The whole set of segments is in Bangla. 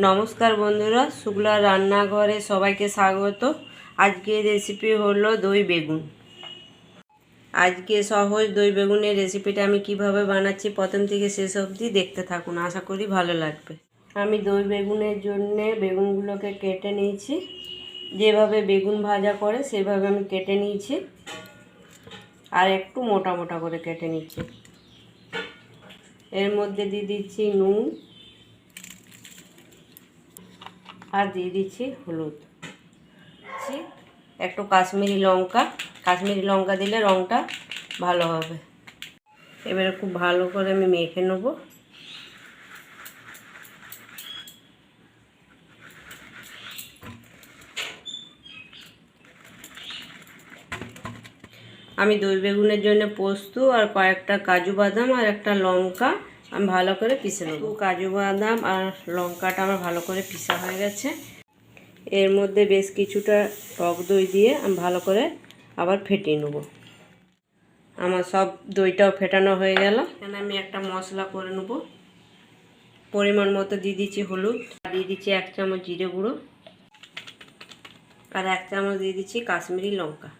নমস্কার বন্ধুরা, শুক্লা রান্নাঘরে সবাইকে স্বাগত। আজকে রেসিপি হলো দই বেগুন। আজকে সহজ দই বেগুনের রেসিপিটা আমি কীভাবে বানাচ্ছি প্রথম থেকে শেষ অবধি দেখতে থাকুন, আশা করি ভালো লাগবে। আমি দই বেগুনের জন্য বেগুনগুলোকে কেটে নিয়েছি। যেভাবে বেগুন ভাজা করে সেভাবে আমি কেটে নিয়েছি। আর একটু মোটা মোটা করে কেটে নিচ্ছি। এর মধ্যে দিয়ে দিচ্ছি নুন আর দিয়ে দিচ্ছি হলুদ। একটু কাশ্মীরি লঙ্কা। কাশ্মীরি লঙ্কা দিলে রঙটা ভালো হবে। এবারে খুব ভালো করে আমি মেখে নেব। আমি দই বেগুনের জন্য পোস্ত আর কয়েকটা কাজু বাদাম আর একটা লঙ্কা আমি ভালো করে পিষে নেব। কাজু বাদাম আর লঙ্কাটা আমার ভালো করে পিষা হয়ে গেছে। এর মধ্যে বেশ কিছুটা টক দই দিয়ে আমি ভালো করে আবার ফেটিয়ে নেব। আমার সব দইটাও ফেটানো হয়ে গেল। এখানে আমি একটা মশলা করে নেব। পরিমাণ মতো দিয়ে দিচ্ছি হলুদ। দিয়ে দিচ্ছি এক চামচ জিরে গুঁড়ো। আর এক চামচ দিয়ে দিচ্ছি কাশ্মীরি লঙ্কা।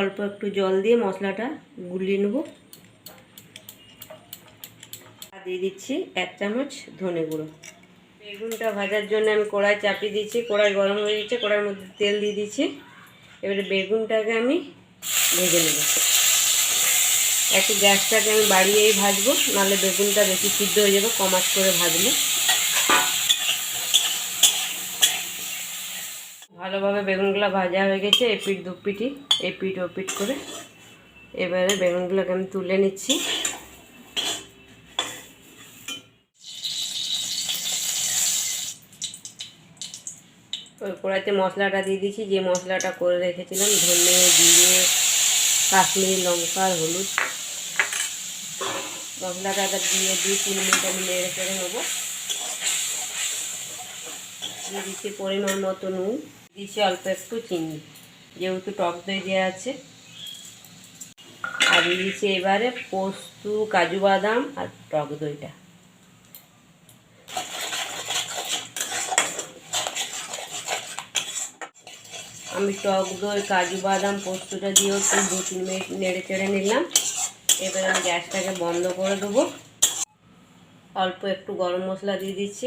অল্প একটু জল দিয়ে মশলাটা গুলিয়ে নেব। দিয়ে দিচ্ছি এক চামচ ধনে গুঁড়ো। বেগুনটা ভাজার জন্য আমি কড়াই চাপিয়ে দিচ্ছি কড়াই গরম হয়ে গেছে, কড়াইয়ের মধ্যে তেল দিয়ে দিচ্ছি এবারে বেগুনটাকে আমি ভেজে নেব। একটু গ্যাসটাকে আমি বাড়িয়েই ভাজবো, নাহলে বেগুনটা বেশি সিদ্ধ হয়ে যাবে কমাস করে ভাজলে ভালোভাবে বেগুনগুলো ভাজা হয়ে গেছে এপিট দুপিটি এপিট ওপিট করে। এবারে বেগুনগুলোকে আমি তুলে নিচ্ছি। ওই কড়াইতে মশলাটা দিয়ে দিয়েছি, যে মশলাটা করে রেখেছিলাম, ধনে, জিরে, কাশ্মীরি লঙ্কা, হলুদ। মশলাটা দিয়ে দিয়ে তিন মিনিট আমি নেড়ে চেড়ে নেব। দিয়ে দিচ্ছি পরিমাণ মতো নুন, দিচ্ছি অল্প একটু চিনি, যেহেতু টক দই দেওয়া আছে। আর দিয়ে দিচ্ছি এবারে পোস্ত, কাজু বাদাম আর টক দইটা। আমি টক দই, কাজু বাদাম, পোস্তটা দিয়েও একটু দু, তিন মিনিট নেড়ে চেড়ে নিলাম। এবার আমি গ্যাসটাকে বন্ধ করে দেবো। অল্প একটু গরম মশলা দিয়ে দিচ্ছি।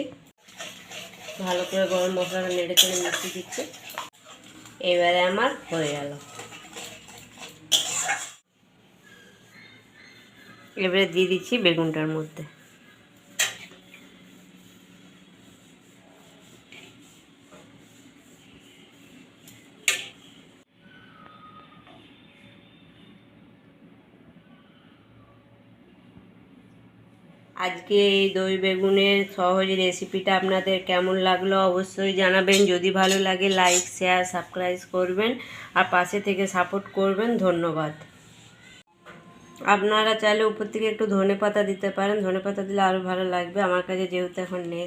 ভালো করে গরম মশলাটা নেড়ে চেড়ে মিশিয়ে দিচ্ছি। এবারে আমার হয়ে গেল। এবারে দিয়ে দিচ্ছি বেগুনটার মধ্যে। আজকে এই দই বেগুনের সহজ রেসিপিটা আপনাদের কেমন লাগল অবশ্যই জানাবেন। যদি ভালো লাগে লাইক শেয়ার সাবস্ক্রাইব করবেন আর পাশে থেকে সাপোর্ট করবেন। ধন্যবাদ। আপনারা চাইলে উপর থেকে একটু ধনে পাতা দিতে পারেন। ধনে পাতা দিলে আরও ভালো লাগবে। আমার কাছে যেহেতু এখন নেই